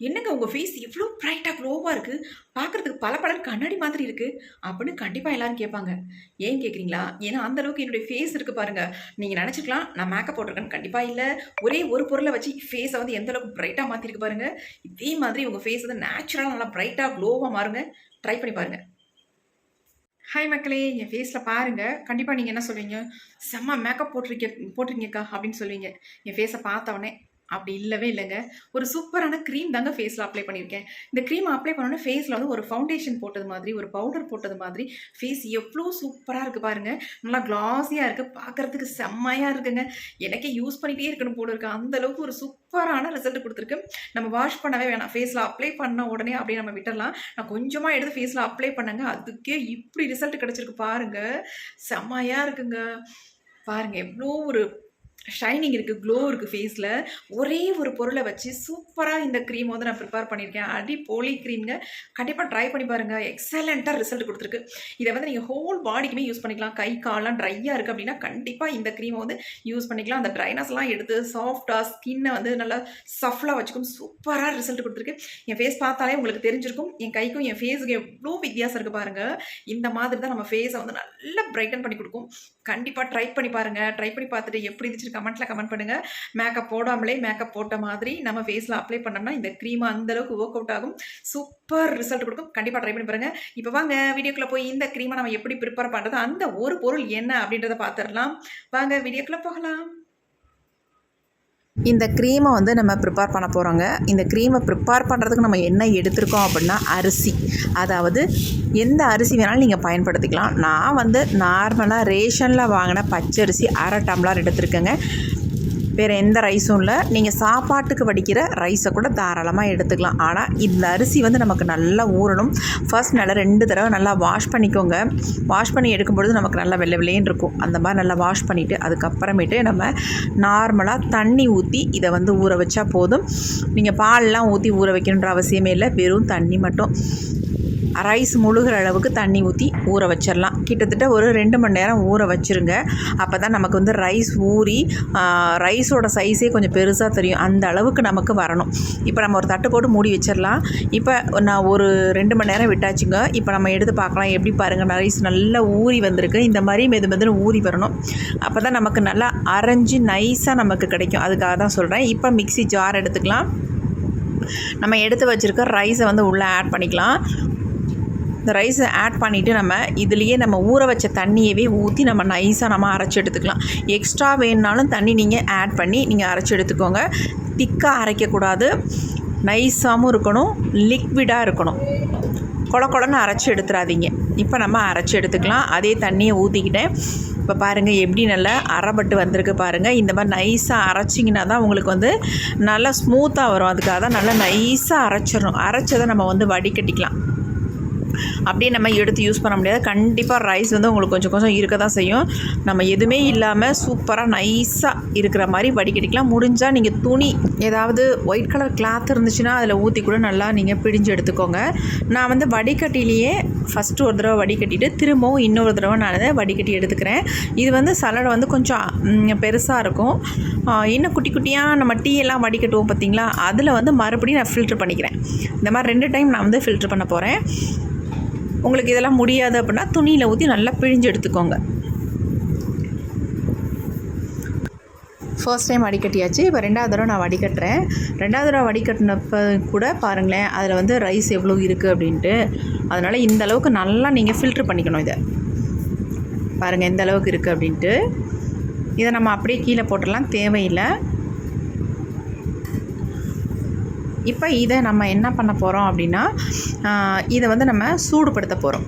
என்னங்க உங்கள் ஃபேஸ் இவ்வளோ ப்ரைட்டாக க்ளோவாக இருக்குது பார்க்குறதுக்கு பல பலர் கண்ணாடி மாதிரி இருக்குது அப்படின்னு கண்டிப்பாக எல்லோரும் கேட்பாங்க. ஏன் கேட்குறீங்களா? ஏன்னா அந்தளவுக்கு என்னுடைய ஃபேஸ் இருக்குது பாருங்கள் நீங்கள் நினச்சிக்கலாம் நான் மேக்கப் போட்டிருக்கேன்னு கண்டிப்பாக இல்லை. ஒரே ஒரு பொருளை வச்சு ஃபேஸை வந்து எந்த அளவுக்கு ப்ரைட்டாக மாற்றிருக்கு பாருங்கள் இதே மாதிரி உங்கள் ஃபேஸ் வந்து நேச்சுரலாக நல்லா ப்ரைட்டாக க்ளோவாக மாறுங்க. ட்ரை பண்ணி பாருங்கள் ஹாய் மக்களே என் ஃபேஸில் பாருங்கள் கண்டிப்பாக நீங்கள் என்ன சொல்வீங்க? செம்ம மேக்கப் போட்டிருக்க போட்டிருக்கீங்கக்கா அப்படின்னு சொல்லுவீங்க என் ஃபேஸை பார்த்த உடனே அப்படி இல்லவே இல்லைங்க. ஒரு சூப்பரான க்ரீம் தாங்க ஃபேஸில் அப்ளை பண்ணியிருக்கேன். இந்த க்ரீம் அப்ளை பண்ணோன்னே ஃபேஸில் வந்து ஒரு ஃபவுண்டேஷன் போட்டது மாதிரி ஒரு பவுடர் போட்டது மாதிரி ஃபேஸ் எவ்வளோ சூப்பராக இருக்குது பாருங்கள் நல்லா கிளாஸியாக இருக்குது பார்க்குறதுக்கு செம்மையாக இருக்குங்க. எனக்கே யூஸ் பண்ணிகிட்டே இருக்கணும் போல இருக்கு. அந்த அளவுக்கு ஒரு சூப்பரான ரிசல்ட் கொடுத்துருக்கு. நம்ம வாஷ் பண்ணவே வேணாம். ஃபேஸில் அப்ளை பண்ண உடனே அப்படியே நம்ம விட்டுடலாம் நான் கொஞ்சமாக எடுத்து ஃபேஸில் அப்ளை பண்ணங்க. அதுக்கே இப்படி ரிசல்ட் கிடச்சிருக்கு பாருங்கள் செம்மையாக இருக்குங்க. பாருங்கள் எவ்வளோ ஒரு ஷைனிங் இருக்குது க்ளோ இருக்குது ஃபேஸில் ஒரே ஒரு பொருளை வச்சு சூப்பராக இந்த க்ரீம் வந்து நான் ப்ரிப்பேர் பண்ணியிருக்கேன். அடி போலி க்ரீம்ங்க கண்டிப்பாக ட்ரை பண்ணி பாருங்கள் எக்ஸலண்ட்டாக ரிசல்ட் கொடுத்துருக்கு. இதை வந்து நீங்கள் ஹோல் பாடிக்குமே யூஸ் பண்ணிக்கலாம். கை கால்லாம் ட்ரையாக இருக்குது அப்படின்னா கண்டிப்பாக இந்த க்ரீமை வந்து யூஸ் பண்ணிக்கலாம். அந்த ட்ரைனஸ்லாம் எடுத்து சாஃப்டாக ஸ்கின்னை வந்து நல்லா சஃப்லாக வச்சுக்கும். சூப்பராக ரிசல்ட் கொடுத்துருக்கு. என் ஃபேஸ் பார்த்தாலே உங்களுக்கு தெரிஞ்சிருக்கும். என் கைக்கும் என் ஃபேஸுக்கு எவ்வளோ வித்தியாசம் இருக்குது பாருங்கள் இந்த மாதிரி தான் நம்ம ஃபேஸை வந்து நல்லா பிரைட்டன் பண்ணி கொடுக்கும். கண்டிப்பாக ட்ரை பண்ணி பாருங்கள் ட்ரை பண்ணி பார்த்துட்டு எப்படி இருந்துச்சு கமெண்ட்டில் கமெண்ட் பண்ணுங்கள் மேக்கப் போடாமலே மேக்கப் போட்ட மாதிரி நம்ம ஃபேஸில் அப்ளை பண்ணோம்னா இந்த க்ரீம் அந்தளவுக்கு ஒர்க் அவுட் ஆகும். சூப்பர் ரிசல்ட் கொடுக்கும். கண்டிப்பாக ட்ரை பண்ணி பாருங்கள் இப்போ வாங்க வீடியோக்குள்ளே போய் இந்த க்ரீமை நம்ம எப்படி ப்ரிப்பேர் பண்ணுறது அந்த ஒரு பொருள் என்ன அப்படின்றத பார்த்துடலாம் வாங்க வீடியோக்குள்ளே போகலாம். இந்த க்ரீமை வந்து நம்ம ப்ரிப்பேர் பண்ண போகிறோங்க இந்த க்ரீமை ப்ரிப்பேர் பண்ணுறதுக்கு நம்ம என்ன எடுத்திருக்கோம் அப்படின்னா அரிசி. அதாவது எந்த அரிசி வேணாலும் நீங்கள் பயன்படுத்திக்கலாம். நான் வந்து நார்மலாக ரேஷனில் வாங்கின பச்சரிசி அரை டம்ளர் எடுத்திருக்கேங்க. வேறு எந்த ரைஸும் இல்லை. நீங்கள் சாப்பாட்டுக்கு வடிக்கிற ரைஸை கூட தாராளமாக எடுத்துக்கலாம். ஆனால் இந்த அரிசி வந்து நமக்கு நல்லா ஊறணும். ஃபர்ஸ்ட் நல்லா ரெண்டு தடவை நல்லா வாஷ் பண்ணிக்கோங்க. வாஷ் பண்ணி எடுக்கும்பொழுது நமக்கு நல்லா வெள்ளை வெள்ளையன்னு இருக்கும். அந்த மாதிரி நல்லா வாஷ் பண்ணிவிட்டு அதுக்கப்புறமேட்டு நம்ம நார்மலாக தண்ணி ஊற்றி இதை வந்து ஊற வச்சா போதும். நீங்கள் பால்லாம் ஊற்றி ஊற வைக்கணுன்ற அவசியமே இல்லை. வெறும் தண்ணி மட்டும். ரைஸ் முழுகிற அளவுக்கு தண்ணி ஊற்றி ஊற வச்சிடலாம் கிட்டத்தட்ட ஒரு ரெண்டு மணி நேரம் ஊற வச்சுருங்க. அப்போ தான் நமக்கு வந்து ரைஸ் ஊறி ரைஸோட சைஸே கொஞ்சம் பெருசாக தெரியும். அந்த அளவுக்கு நமக்கு வரணும். இப்போ நம்ம ஒரு தட்டு போட்டு மூடி வச்சிடலாம் இப்போ நான் ஒரு ரெண்டு மணி நேரம் விட்டாச்சுங்க. இப்போ நம்ம எடுத்து பார்க்கலாம். எப்படி பாருங்கள் ரைஸ் நல்லா ஊறி வந்திருக்கு. இந்த மாதிரி மெது மெதுன்னு ஊறி வரணும். அப்போ தான் நமக்கு நல்லா அரைஞ்சி நைஸாக நமக்கு கிடைக்கும். அதுக்காக தான் சொல்கிறேன் இப்போ மிக்ஸி ஜார் எடுத்துக்கலாம். நம்ம எடுத்து வச்சுருக்க ரைஸை வந்து உள்ளே ஆட் பண்ணிக்கலாம். இந்த ரைஸை ஆட் பண்ணிவிட்டு நம்ம இதுலேயே நம்ம ஊற வச்ச தண்ணியவே ஊற்றி நம்ம நைஸாக நம்ம அரைச்சி எடுத்துக்கலாம். எக்ஸ்ட்ரா வேணுனாலும் தண்ணி நீங்கள் ஆட் பண்ணி நீங்கள் அரைச்சி எடுத்துக்கோங்க. திக்காக அரைக்கக்கூடாது. நைஸாகவும் இருக்கணும். லிக்விடாக இருக்கணும். கொல கொலன்னு அரைச்சி எடுத்துடாதீங்க இப்போ நம்ம அரைச்சி எடுத்துக்கலாம். அதே தண்ணியை ஊற்றிக்கிட்டேன் இப்போ பாருங்கள் எப்படி நல்லா அரைப்பட்டு வந்திருக்கு பாருங்கள் இந்த மாதிரி நைஸாக அரைச்சிங்கன்னா தான் உங்களுக்கு வந்து நல்லா ஸ்மூத்தாக வரும். அதுக்காக தான் நல்லா நைஸாக அரைச்சிடணும். அரைச்சதை நம்ம வந்து வடிகட்டிக்கலாம். அப்படியே நம்ம எடுத்து யூஸ் பண்ண முடியாது. கண்டிப்பாக ரைஸ் வந்து உங்களுக்கு கொஞ்சம் கொஞ்சம் இருக்க தான் செய்யும். நம்ம எதுவுமே இல்லாமல் சூப்பராக நைஸாக இருக்கிற மாதிரி வடிகட்டிக்கலாம். முடிஞ்சால் நீங்கள் துணி ஏதாவது ஒயிட் கலர் கிளாத் இருந்துச்சுன்னா அதில் ஊற்றி கூட நல்லா நீங்கள் பிடிஞ்சு எடுத்துக்கோங்க. நான் வந்து வடிகட்டிலேயே ஃபஸ்ட்டு ஒரு தடவை வடிகட்டிட்டு திரும்பவும் இன்னொரு தடவை நான் அதை வடிகட்டி எடுத்துக்கிறேன். இது வந்து சலடை வந்து கொஞ்சம் பெருசாக இருக்கும். இன்னும் குட்டி குட்டியாக நம்ம டீ எல்லாம் வடிகட்டுவோம் பார்த்தீங்களா அதில் வந்து மறுபடியும் நான் ஃபில்ட்ரு பண்ணிக்கிறேன். இந்த மாதிரி ரெண்டு டைம் நான் வந்து ஃபில்ட்ரு பண்ண போகிறேன் உங்களுக்கு இதெல்லாம் முடியாது அப்படின்னா துணியில் ஊற்றி நல்லா பிழிஞ்சு எடுத்துக்கோங்க. ஃபர்ஸ்ட் டைம் வடிகட்டியாச்சு இப்போ ரெண்டாவது தடவை நான் வடிகட்டுறேன் ரெண்டாவது தடவை வடிகட்டினப்ப கூட பாருங்களேன் அதில் வந்து ரைஸ் எவ்வளோ இருக்குது அப்படின்ட்டு. அதனால் இந்த அளவுக்கு நல்லா நீங்கள் ஃபில்ட்ரு பண்ணிக்கணும் இதை. பாருங்கள் எந்த அளவுக்கு இருக்குது அப்படின்ட்டு. இதை நம்ம அப்படியே கீழே போட்டுடலாம் தேவையில்லை. இப்போ இதை நம்ம என்ன பண்ண போகிறோம் அப்படின்னா இதை வந்து நம்ம சூடுபடுத்த போகிறோம்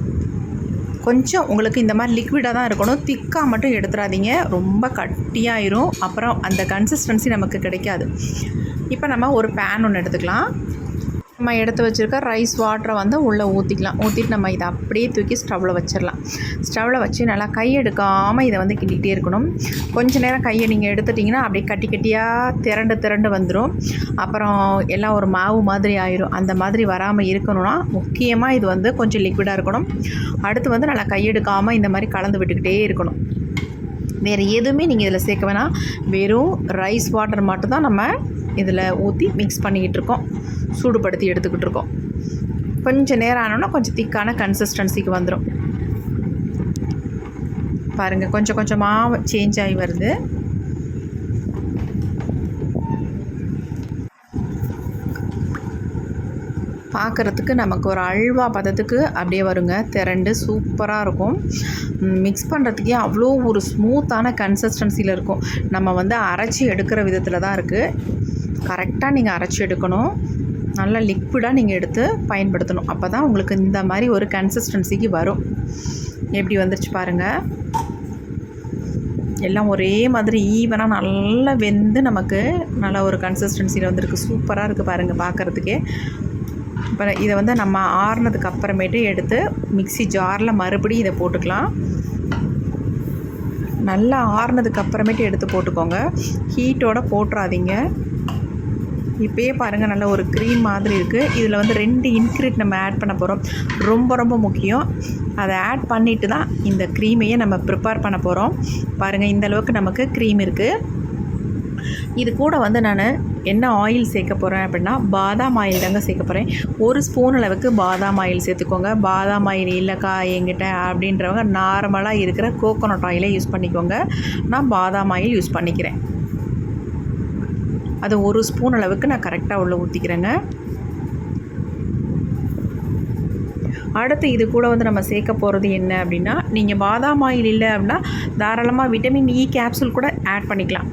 கொஞ்சம் உங்களுக்கு இந்த மாதிரி லிக்விடாக தான் இருக்கணும். திக்காக மட்டும் எடுத்துடாதீங்க ரொம்ப கட்டியாயிரும். அப்புறம் அந்த கன்சிஸ்டன்சி நமக்கு கிடைக்காது. இப்போ நம்ம ஒரு பேன் ஒன்று எடுத்துக்கலாம். நம்ம எடுத்து வச்சுருக்க ரைஸ் வாட்டரை வந்து உள்ளே ஊற்றிக்கலாம் ஊற்றிட்டு நம்ம இதை அப்படியே தூக்கி ஸ்டவ்வில் வச்சிடலாம். ஸ்டவ்வில் வச்சு நல்லா கை எடுக்காமல் இதை வந்து கிண்டிகிட்டே இருக்கணும். கொஞ்ச நேரம் கையை நீங்கள் எடுத்துட்டிங்கன்னா அப்படியே கட்டி கட்டியாக திரண்டு திரண்டு வந்துடும் அப்புறம் எல்லாம் ஒரு மாவு மாதிரி ஆயிரும். அந்த மாதிரி வராமல் இருக்கணும்னா முக்கியமாக இது வந்து கொஞ்சம் லிக்விடாக இருக்கணும். அடுத்து வந்து நல்லா கையெடுக்காமல் இந்த மாதிரி கலந்து விட்டுக்கிட்டே இருக்கணும். வேறு எதுவுமே நீங்கள் இதில் சேர்க்க வேணாம். வெறும் ரைஸ் வாட்டர் மட்டும் தான் நம்ம இதில் ஊற்றி மிக்ஸ் பண்ணிக்கிட்டு இருக்கோம். சூடுபடுத்தி எடுத்துக்கிட்டு இருக்கோம். கொஞ்சம் நேரம் ஆனோன்னா கொஞ்சம் திக்கான கன்சிஸ்டன்சிக்கு வந்துடும் பாருங்கள் கொஞ்சம் கொஞ்சமாக சேஞ்ச் ஆகி வருது. பார்க்குறதுக்கு நமக்கு ஒரு அல்வா பதத்துக்கு அப்படியே வருங்க. திரண்டு சூப்பராக இருக்கும். மிக்ஸ் பண்ணுறதுக்கே அவ்வளோ ஒரு ஸ்மூத்தான கன்சிஸ்டன்சியில் இருக்கும். நம்ம வந்து அரைச்சி எடுக்கிற விதத்தில் தான் இருக்குது கரெக்டாக நீங்கள் அரைச்சி எடுக்கணும். நல்லா லிக்விடாக நீங்கள் எடுத்து பயன்படுத்தணும். அப்போ தான் உங்களுக்கு இந்த மாதிரி ஒரு கன்சிஸ்டன்சிக்கு வரும். எப்படி வந்துருச்சு பாருங்கள் எல்லாம் ஒரே மாதிரி ஈவனாக நல்லா வெந்து நமக்கு நல்ல ஒரு கன்சிஸ்டன்சியில் வந்திருக்கு. சூப்பராக இருக்குது பாருங்கள் பார்க்குறதுக்கே. அப்புறம் இதை வந்து நம்ம ஆறுனதுக்கு அப்புறமேட்டு எடுத்து மிக்ஸி ஜாரில் மறுபடியும் இதை போட்டுக்கலாம். நல்லா ஆறுனதுக்கு அப்புறமேட்டு எடுத்து போட்டுக்கோங்க. ஹீட்டோட போட்டுறாதீங்க. இப்போயே பாருங்கள் நல்ல ஒரு க்ரீம் மாதிரி இருக்குது இதில் வந்து ரெண்டு இன்க்ரீட் நம்ம ஆட் பண்ண போகிறோம் ரொம்ப ரொம்ப முக்கியம். அதை ஆட் பண்ணிவிட்டு தான் இந்த க்ரீமையே நம்ம ப்ரிப்பேர் பண்ண போகிறோம் பாருங்கள் இந்த அளவுக்கு நமக்கு க்ரீம் இருக்குது இது கூட வந்து நான் என்ன ஆயில் சேர்க்க போகிறேன் அப்படின்னா பாதாம் ஆயில் தாங்க சேர்க்க போகிறேன் ஒரு ஸ்பூன் அளவுக்கு பாதாம் ஆயில் சேர்த்துக்கோங்க. பாதாம் ஆயில் இல்லைக்கா எங்கிட்ட அப்படின்றவங்க நார்மலாக இருக்கிற கோகோனட் ஆயிலை யூஸ் பண்ணிக்கோங்க. நான் பாதாம் ஆயில் யூஸ் பண்ணிக்கிறேன். அது ஒரு ஸ்பூன் அளவுக்கு நான் கரெக்டாக உள்ளே ஊற்றிக்கிறேங்க அடுத்து இது கூட வந்து நம்ம சேர்க்க போகிறது என்ன அப்படின்னா நீங்கள் பாதாம் ஆயில் இல்லை அப்படின்னா தாராளமாக விட்டமின் இ கேப்சூல் கூட ஆட் பண்ணிக்கலாம்.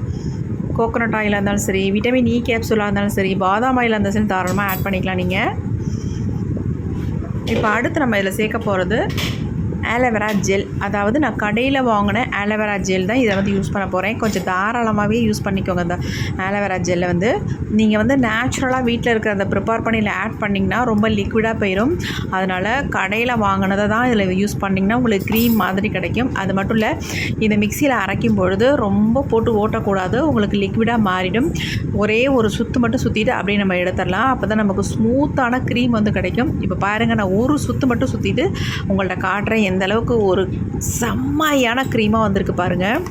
கோகோனட் ஆயிலாக இருந்தாலும் சரி விட்டமின் இ கேப்சூலாக இருந்தாலும் சரி பாதாம் ஆயிலாக இருந்தாலும் சரி தாராளமாக ஆட் பண்ணிக்கலாம் நீங்கள் இப்போ அடுத்து நம்ம இதில் சேர்க்க போகிறது ஆலோவேரா ஜெல் அதாவது நான் கடையில் வாங்கின ஆலோவேரா ஜெல் தான் இதை வந்து யூஸ் பண்ண போகிறேன் கொஞ்சம் தாராளமாகவே யூஸ் பண்ணிக்கோங்க இந்த ஆலோவேரா ஜெல்லை வந்து. நீங்கள் வந்து நேச்சுரலாக வீட்டில் இருக்கிற அந்த ப்ரிப்பேர் பண்ணியில் ஆட் பண்ணிங்கன்னா ரொம்ப லிக்விடாக போயிடும் அதனால் கடையில் வாங்கினதை தான் இதில் யூஸ் பண்ணிங்கன்னா உங்களுக்கு க்ரீம் மாதிரி கிடைக்கும். அது மட்டும் இல்லை இந்த மிக்சியில் அரைக்கும் பொழுது ரொம்ப போட்டு ஓட்டக்கூடாது. உங்களுக்கு லிக்விடாக மாறிடும். ஒரே ஒரு சுற்று மட்டும் சுற்றிட்டு அப்படியே நம்ம எடுத்துடலாம். அப்போ தான் நமக்கு ஸ்மூத்தான க்ரீம் வந்து கிடைக்கும். இப்போ பாருங்கள் நான் ஒரு சுற்று மட்டும் சுற்றிட்டு உங்கள்கிட்ட காட்டுறேன். எந்த அளவுக்கு ஒரு செம்மையான க்ரீமாக வந்திருக்கு பாருங்கள்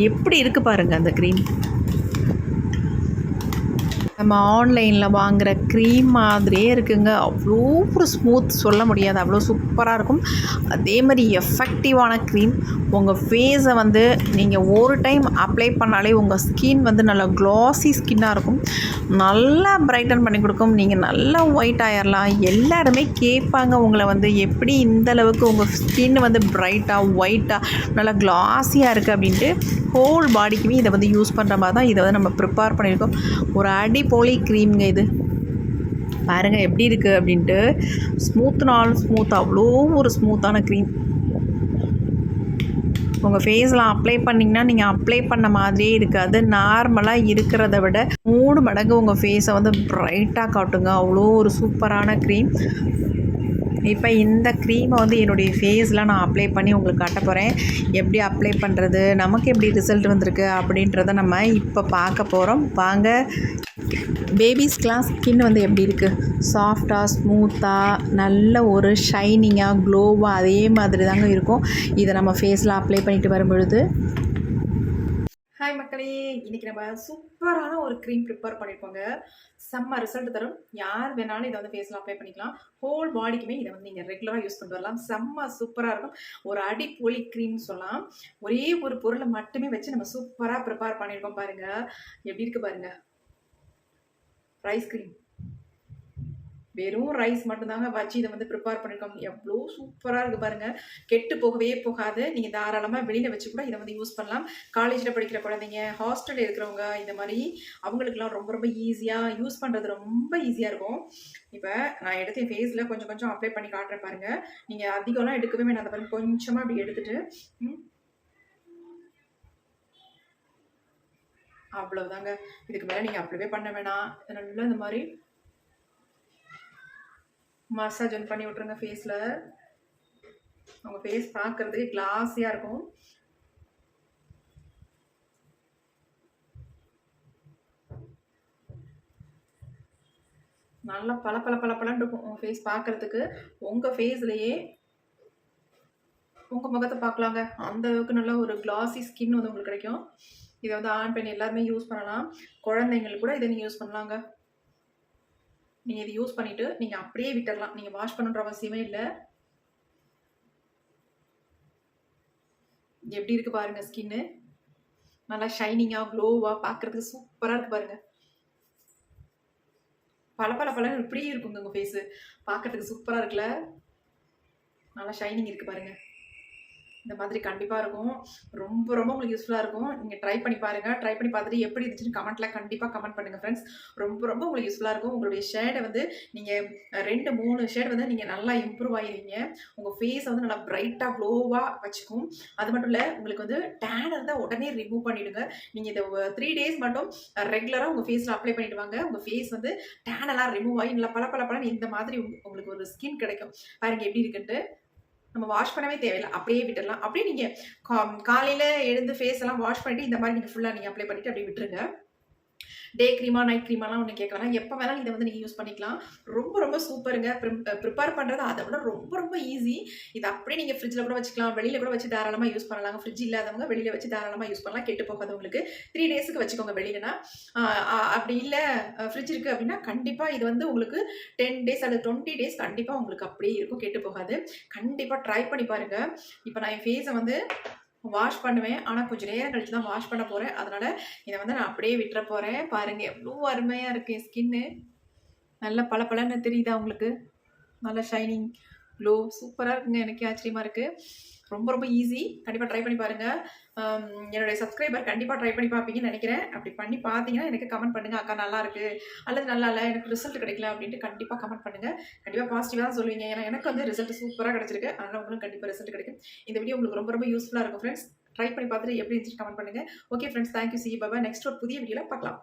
எப்படி இருக்குது பாருங்கள் அந்த க்ரீம் நம்ம ஆன்லைனில் வாங்குகிற க்ரீம் மாதிரியே இருக்குங்க. அவ்வளோ ஒரு ஸ்மூத் சொல்ல முடியாது. அவ்வளோ சூப்பராக இருக்கும். அதே மாதிரி எஃபெக்டிவான க்ரீம் உங்கள் ஃபேஸை வந்து நீங்கள் ஒரு டைம் அப்ளை பண்ணாலே உங்கள் ஸ்கின் வந்து நல்லா க்ளாஸி ஸ்கின்னாக இருக்கும். நல்லா பிரைட்டன் பண்ணி கொடுக்கும். நீங்கள் நல்லா ஒயிட் ஆயிடலாம் எல்லாருமே கேட்பாங்க உங்களை வந்து எப்படி இந்த அளவுக்கு உங்கள் ஸ்கின் வந்து பிரைட்டாக ஒயிட்டாக நல்லா க்ளாஸியாக இருக்குது அப்படின்ட்டு ஹோல் பாடிக்குமே இதை வந்து யூஸ் பண்ணுற மாதிரி தான் இதை வந்து நம்ம ப்ரிப்பேர் பண்ணியிருக்கோம். ஒரு அடி போலி க்ரீம்ங்க இது. பாருங்கள் எப்படி இருக்குது அப்படின்ட்டு. ஸ்மூத்னாலும் ஸ்மூத் அவ்வளோ ஒரு ஸ்மூத்தான க்ரீம் உங்கள் ஃபேஸில் அப்ளை பண்ணிங்கன்னா நீங்கள் அப்ளை பண்ண மாதிரியே இருக்காது. நார்மலாக இருக்கிறத விட மூணு மடங்கு உங்கள் ஃபேஸை வந்து ப்ரைட்டாக காட்டுங்க. அவ்வளோ ஒரு சூப்பரான க்ரீம் இப்போ இந்த க்ரீமை வந்து என்னுடைய ஃபேஸில் நான் அப்ளை பண்ணி உங்களுக்கு காட்ட போகிறேன் எப்படி அப்ளை பண்ணுறது நமக்கு எப்படி ரிசல்ட் வந்திருக்கு? அப்படின்றத நம்ம இப்போ பார்க்க போகிறோம் வாங்க. பேபிஸ்க்கெலாம் ஸ்கின் வந்து எப்படி இருக்குது சாஃப்டாக ஸ்மூத்தாக நல்ல ஒரு ஷைனிங்காக க்ளோவாக அதே மாதிரி தாங்க இருக்கும். இதை நம்ம ஃபேஸில் அப்ளை பண்ணிட்டு வரும்பொழுது ஹாய் மக்களே. இன்னைக்கு நம்ம சூப்பரான ஒரு க்ரீம் ப்ரிப்பேர் பண்ணியிருக்கோங்க செம்ம ரிசல்ட் தரும். யார் வேணாலும் இதை வந்து ஃபேஸில் அப்ளை பண்ணிக்கலாம். ஹோல் பாடிக்குமே இதை வந்து நீங்கள் ரெகுலராக யூஸ் பண்ணிட்டு வரலாம். செம்ம சூப்பராக இருக்கும். ஒரு அடிப்பொலி க்ரீம்னு சொல்லலாம். ஒரே ஒரு பொருளை மட்டுமே வச்சு நம்ம சூப்பராக ப்ரிப்பேர் பண்ணியிருக்கோம் பாருங்கள் எப்படி இருக்குது பாருங்கள் ரைஸ் க்ரீம் வெறும் ரைஸ் மட்டும்தாங்க வச்சு இதை வந்து ப்ரிப்பேர் பண்ணியிருக்கோம் எவ்வளோ சூப்பராக இருக்குது பாருங்கள் கெட்டு போகவே போகாது. நீங்கள் தாராளமாக வெளியில் வச்சு கூட இதை வந்து யூஸ் பண்ணலாம். காலேஜில் படிக்கிற குழந்தைங்க ஹாஸ்டலில் இருக்கிறவங்க இந்த மாதிரி அவங்களுக்குலாம் ரொம்ப ரொம்ப ஈஸியாக யூஸ் பண்ணுறது ரொம்ப ஈஸியாக இருக்கும். இப்போ நான் எடுத்து என் ஃபேஸில் கொஞ்சம் கொஞ்சம் அப்ளை பண்ணி காட்டுறேன் பாருங்கள் நீங்கள் அதிகம்லாம் எடுக்கவே வேணாம். அந்த பாருங்க கொஞ்சமாக அப்படி எடுத்துட்டு. அவ்வளவுதாங்க. இதுக்கு மேலே நீங்கள் அப்படியே பண்ண வேணாம். இது நல்லா இந்த மாதிரி மசாஜ் ஒன்று பண்ணி விட்ருங்க ஃபேஸில் அவங்க ஃபேஸ் பார்க்குறதுக்கு கிளாஸியாக இருக்கும். நல்லா பல பல பல பலன்னு இருக்கும் உங்கள் ஃபேஸ் பார்க்கறதுக்கு உங்கள் ஃபேஸ்லேயே உங்கள் முகத்தை பார்க்கலாங்க அந்த அளவுக்கு நல்ல ஒரு கிளாஸி ஸ்கின் வந்து உங்களுக்கு கிடைக்கும். இதை வந்து ஆண் பெண் எல்லாருமே யூஸ் பண்ணலாம். குழந்தைங்களுக்கு கூட இதை நீங்கள் யூஸ் பண்ணலாங்க. நீங்கள் இதை யூஸ் பண்ணிவிட்டு நீங்கள் அப்படியே விட்டுடலாம் நீங்கள் வாஷ் பண்ணுற அவசியமே இல்லை. எப்படி இருக்குது பாருங்கள் ஸ்கின்னு நல்லா ஷைனிங்காக க்ளோவாக பார்க்குறதுக்கு சூப்பராக இருக்குது பாருங்கள் பல பல பல இப்படியே இருக்குங்க உங்கள் ஃபேஸு பார்க்கறதுக்கு சூப்பராக இருக்குல்ல. நல்லா ஷைனிங் இருக்குது பாருங்கள் இந்த மாதிரி கண்டிப்பாக இருக்கும். ரொம்ப ரொம்ப உங்களுக்கு யூஸ்ஃபுல்லாக இருக்கும். நீங்கள் ட்ரை பண்ணி பாருங்கள் ட்ரை பண்ணி பார்த்துட்டு எப்படி இருந்துச்சுன்னு கமெண்ட்டில் கண்டிப்பாக கமெண்ட் பண்ணுங்கள் ஃப்ரெண்ட்ஸ் ரொம்ப ரொம்ப உங்களுக்கு யூஸ்ஃபுல்லாக இருக்கும். உங்களுடைய ஷேடை வந்து நீங்கள் ரெண்டு மூணு ஷேட் வந்து நீங்கள் நல்லா இம்ப்ரூவ் ஆகிடுவீங்க உங்கள் ஃபேஸை வந்து நல்லா பிரைட்டாக க்ளோவாக வச்சுக்கும். அது மட்டும் இல்லை உங்களுக்கு வந்து டேன் இருந்தால் உடனே ரிமூவ் பண்ணிவிடுங்க நீங்கள் இதை த்ரீ டேஸ் மட்டும் ரெகுலராக உங்கள் ஃபேஸில் அப்ளை பண்ணிவிட்டு வாங்க. உங்கள் ஃபேஸ் வந்து டேன் எல்லாம் ரிமூவ் ஆகி நல்லா பல பல பலன்னு இந்த மாதிரி உங்களுக்கு ஒரு ஸ்கின் கிடைக்கும். பாருங்க எப்படி இருக்குன்ட்டு. நம்ம வாஷ் பண்ணவே தேவையில்லை. அப்படியே விட்டுடலாம். அப்படியே நீங்கள் கா காலையில் எழுந்து ஃபேஸ் எல்லாம் வாஷ் பண்ணிட்டு இந்த மாதிரி நீங்கள் ஃபுல்லாக நீங்கள் அப்ளை பண்ணிட்டு அப்படியே விட்டுருங்க. டே க்ரீமா நைட் க்ரீமாலாம் ஒன்று கேட்கலாம் எப்போ வேணாலும் இதை வந்து நீங்கள் யூஸ் பண்ணிக்கலாம். ரொம்ப ரொம்ப சூப்பருங்க ப்ரிப்பேர் பண்ணுறது அதை விட ரொம்ப ரொம்ப ஈஸி இது அப்படியே நீங்கள் ஃப்ரிட்ஜில் கூட வச்சுக்கலாம். வெளியில் கூட வச்சு தாராளமாக யூஸ் பண்ணலாங்க. ஃப்ரிட்ஜ் இல்லாதவங்க வெளியில் வச்சு தாராளமாக யூஸ் பண்ணலாம். கெட்டு போகாது உங்களுக்கு த்ரீ டேஸுக்கு வச்சுக்கோங்க வெளியிலனா அப்படி இல்லை ஃப்ரிட்ஜ் இருக்குது அப்படின்னா கண்டிப்பாக இது வந்து உங்களுக்கு டென் டேஸ் அல்லது டுவெண்ட்டி டேஸ் கண்டிப்பாக உங்களுக்கு அப்படியே இருக்கும். கெட்டு போகாது. கண்டிப்பாக ட்ரை பண்ணி பாருங்கள் இப்போ நான் என் ஃபேஸை வந்து வாஷ் பண்ணுவேன். ஆனால் கொஞ்சம் நேரம் கழிச்சு தான் வாஷ் பண்ண போகிறேன் அதனால் இதை வந்து நான் அப்படியே விட்டுற போகிறேன் பாருங்கள் எவ்வளோ அருமையாக இருக்குது என் ஸ்கின்னு நல்ல பளபளன்னு தெரியுதா உங்களுக்கு? நல்ல ஷைனிங் க்ளோ சூப்பராக இருக்குங்க. எனக்கே ஆச்சரியமாக இருக்குது ரொம்ப ரொம்ப ஈஸி கண்டிப்பாக ட்ரை பண்ணி பாருங்கள் என்னுடைய சப்ஸ்கிரைபர் கண்டிப்பாக ட்ரை பண்ணி பார்ப்பீங்கன்னு நினைக்கிறேன். அப்படி பண்ணி பார்த்தீங்கன்னா எனக்கு கமெண்ட் பண்ணுங்கள் அக்கா நல்லா இருக்கு. அல்லது நல்லா இல்லை எனக்கு ரிசல்ட் கிடைக்கல அப்படின்ட்டு கண்டிப்பாக கமெண்ட் பண்ணுங்கள் கண்டிப்பாக பாசிட்டிவாக தான் சொல்லுவீங்க. ஏன்னா எனக்கு வந்து ரிசல்ட் சூப்பராக கிடச்சிருக்கு. அதனால் உங்களுக்கு கண்டிப்பாக ரிசல்ட் கிடைக்கும். இந்த வீடியோ உங்களுக்கு ரொம்ப ரொம்ப யூஸ்ஃபுல்லாக இருக்கும் ஃப்ரெண்ட்ஸ் ட்ரை பண்ணி பார்த்துட்டு எப்படி இருந்துச்சு கமெண்ட் பண்ணுங்கள் ஓகே ஃப்ரெண்ட்ஸ் தேங்க்யூ சி பாபா நெக்ஸ்ட் ஒரு புதிய வீடியோவில் பார்க்கலாம்.